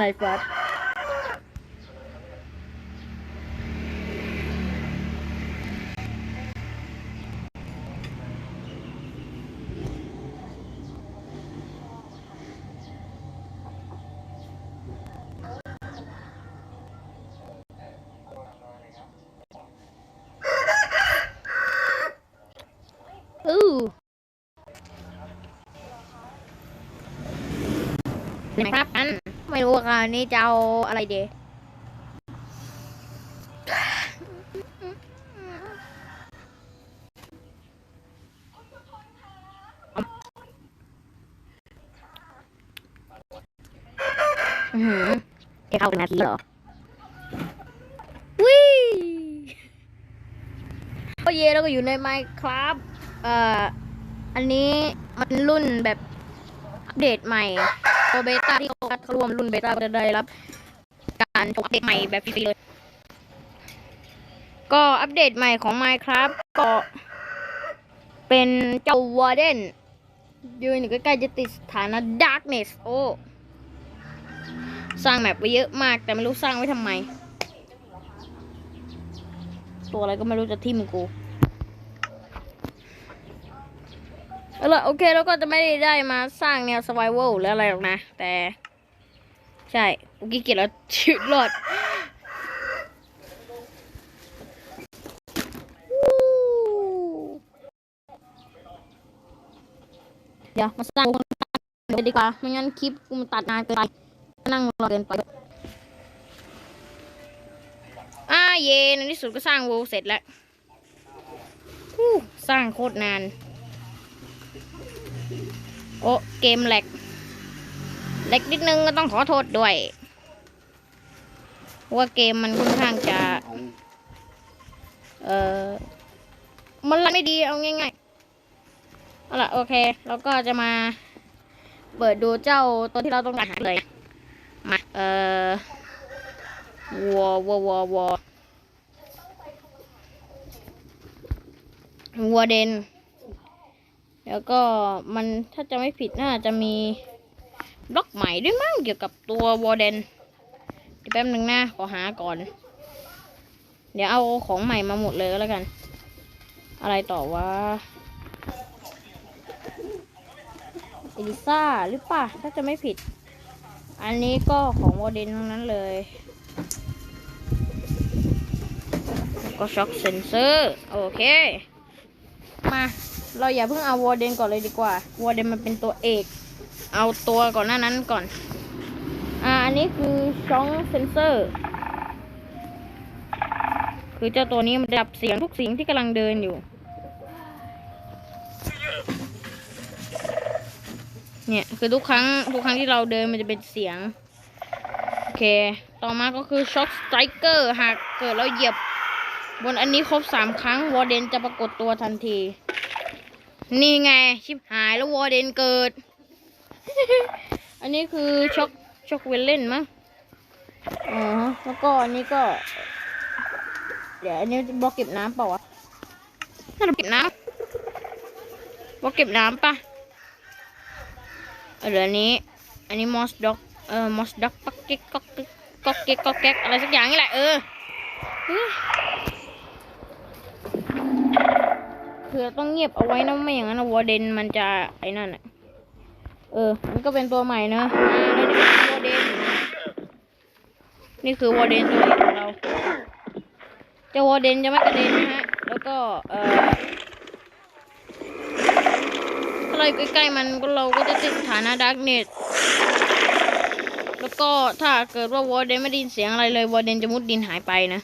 นายฟัดอู้นะครับอัน ไม่รู้ว่าคราวนี้จะเอาอะไรดีอือหือเอเข้าเป็นนาทีเหรอวิโอเยแล้วก็อยู่ในไมค์ครับเอ่อ อันนี้มันรุ่นแบบอัปเดตใหม่ตัว เบต้าที่เขาเขารวมรุ่นเบต้าก็จะได้รับ การอัปเดตใหม่แบบฟรีเลย ก็อัปเดตใหม่ของ Minecraft ก็เป็นเจ้าวอร์เดนยืนอยู่ใกล้ๆจะติดสถานะ Darkness โอ้สร้างแมปไว้เยอะมาก แต่ไม่รู้สร้างไว้ทำไม ตัวอะไรก็ไม่รู้จะทิ่มกู เอาละโอเคแล้วก็จะไม่ได้ได้มาสร้างแนว survival หรืออะไรหรอกนะ แต่ ใช่กูขี้เกียจแล้วชีวิตรอดเดี๋ยวมาสร้างกูดีกว่าไม่งั้นคลิปกูมันตัดนานเกินไปนั่งรอเกินไปอ่าเย่ในที่สุดก็สร้างวูเสร็จแล้วสร้างโคตรนาน โอ้เกมแหลกแหลกนิดนึงก็ต้องขอโทษด้วยว่าเกมมันค่อนข้างจะ เออมันรันไม่ดีเอาง่ายๆเอาล่ะโอเคเราก็จะมา เปิดดูเจ้าตัวที่เราต้องการหาเลยมาเออวอวอวอววัวเดน แล้วก็มันถ้าจะไม่ผิดน่าจะมีบล็อกใหม่ด้วยมั้งเกี่ยวกับตัววอร์เดนเดี๋ยวแป๊บนึงนะขอหาก่อน เดี๋ยวเอาของใหม่มาหมดเลยแล้วกัน อะไรต่อวะเอลิซ่าหรือเปล่าถ้าจะไม่ผิด อันนี้ก็ของวอร์เดนทั้งนั้นเลยแล้วก็ช็อคเซนเซอร์ โอเค มา เราอย่าเพิ่งเอาวอร์เดนก่อนเลยดีกว่าวอร์เดนมันเป็นตัวเอก เอาตัวก่อนหน้านั้นก่อน อ่าอันนี้คือช่องเซนเซอร์ คือเจ้าตัวนี้มันจะดับเสียงทุกเสิ่งที่กำลังเดินอยู่ เนี่ยคือทุกครั้งทุกครั้งที่เราเดินมันจะเป็นเสียง โอเค ต่อมาก็คือช็อคสไตรเกอร์หากเกิดเราเหยียบบนอันนี้ครบสามครั้งวอร์เดนจะปรากฏตัวทันที นี่ไง ชิบหายแล้ววอร์เดนเกิด อันนี้คือช็อกช็อกเวลเล่นมั้งอ๋อแล้วก็อันนี้ก็ เดี๋ยวอันนี้บล็อกเก็บน้ำเปล่าวะน่าจะเก็บน้ำบล็อกเก็บน้ำปะเอาเดี๋ยวอันนี้ อันนี้มอสด็อกเออมอสด็อกปักเก๊กก๊อกเก๊กก๊อกเก๊กก๊อกแก๊กอะไรสักอย่างนี่แหละเออเฮ้ย คือต้องเงียบเอาไว้นะไม่อย่างนั้นวอร์เดนมันจะไอ้นั่นอะเออ มันก็เป็นตัวใหม่นะวนี่คือวอร์เดนนี่คือวอร์เดนตัวเอกของเราจ้าวอร์เดนจะไม่กระเด็นนะฮะ แล้วก็เออถ้าเราใกล้ๆมันก็เราก็จะติดสถานะดาร์กเน็ตแล้วก็ถ้าเกิดว่าวอร์เดนไม่ได้ยินเสียงอะไรเลยวอร์เดนจะมุดดินหายไปนะ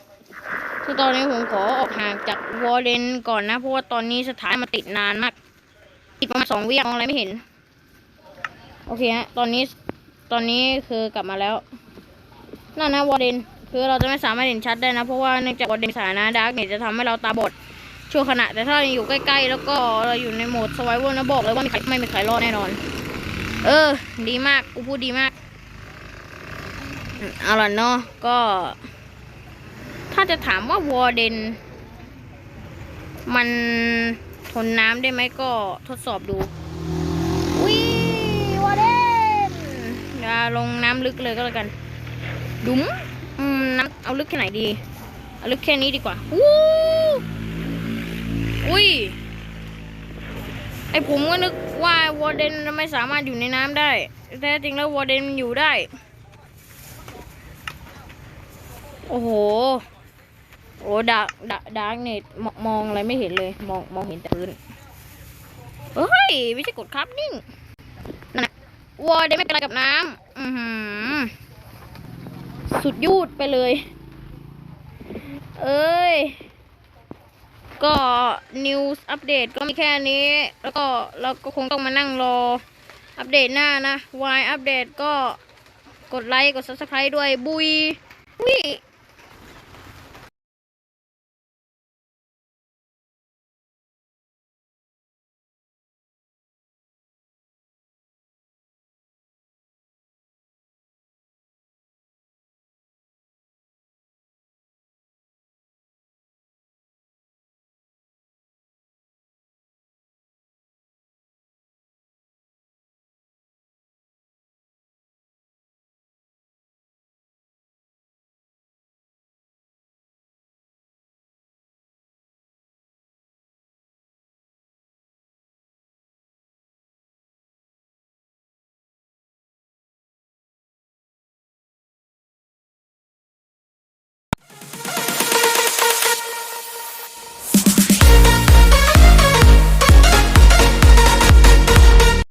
คือตอนนี้ผมขอออกห่างจากวอร์เดนก่อนนะ เพราะว่าตอนนี้สถานมาติดนานมาก ติดประมาณสองวิมองอะไรไม่เห็น โอเคฮะ ตอนนี้ ตอนนี้คือกลับมาแล้ว นั่นนะวอร์เดนคือเราจะไม่สามารถเห็นชัดได้นะ เพราะว่าเนื่องจากวอร์เดนสถานะดาร์กเนี่ยจะทำให้เราตาบอดชั่วขณะ แต่ถ้าเราอยู่ใกล้ๆ แล้วก็เราอยู่ในโหมดสไวเวอร์นะบอกเลยว่ามีใครไม่มีใครรอดแน่นอน เออ ดีมาก กูพูดดีมากเอาล่ะเนาะ ก็ ถ้าจะถามว่าวอร์เดน มันทนน้ำได้ไหมก็ทดสอบดูวิวอร์เดนเดี๋ยวจะลงน้ำลึกเลยก็แล้วกัน ดุมอืมน้ำเอาลึกแค่ไหนดี เอาลึกแค่นี้ดีกว่าอู้อุ้ยไอผมก็นึกว่าวอร์เดนไม่สามารถอยู่ในน้ำได้แต่จริงแล้ววอร์เดนมันอยู่ได้ โอ้โห โอ้ดาร์กดาร์กดาร์กเน็ตมองอะไรไม่เห็นเลย มองมองเห็นแต่พื้นเฮ้ย ไม่ใช่กดครับนิ่งนั่นนะวอร์เดนไม่เป็นไรกับน้ำอือหือสุดยูดไปเลย เอ้ย ก็นิวส์อัปเดตก็มีแค่นี้ แล้วก็เราก็คงต้องมานั่งรอ อัปเดตหน้านะวายอัปเดตก็กดไลค์ กด subscribe ด้วย บุยวิ